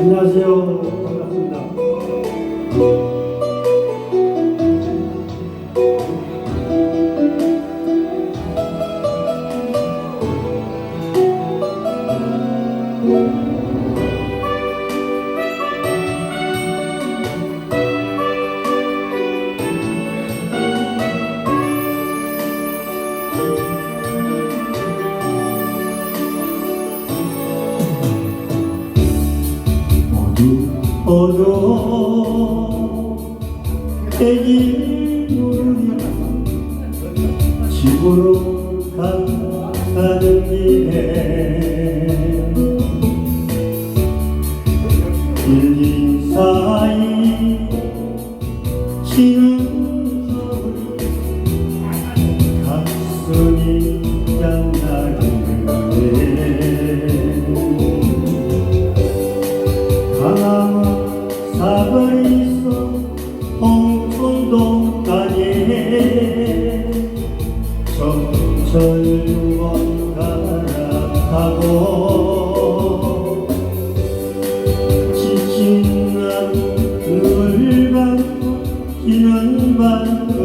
안녕하세요. 반갑습니다. 어 두워 애기 누르냐 집으로 가는 길에 길기 사이 지는 기는 바르고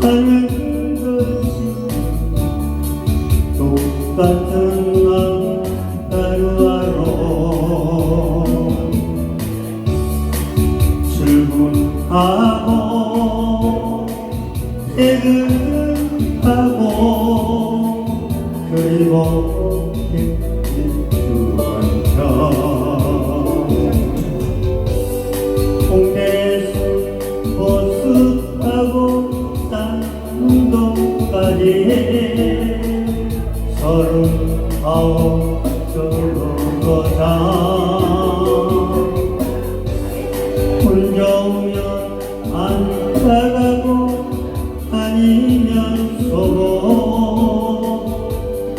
사는 것이 똑같은 마음 하루하루 출근하고 퇴근하고 그리고 서른 아홉 정거장 혼자 오면 안타가고 아니면 서고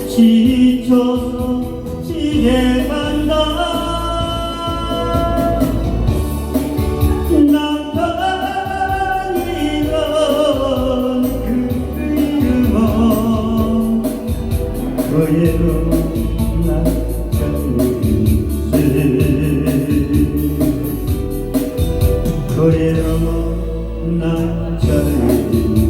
지쳐서 그대로 나잘 있는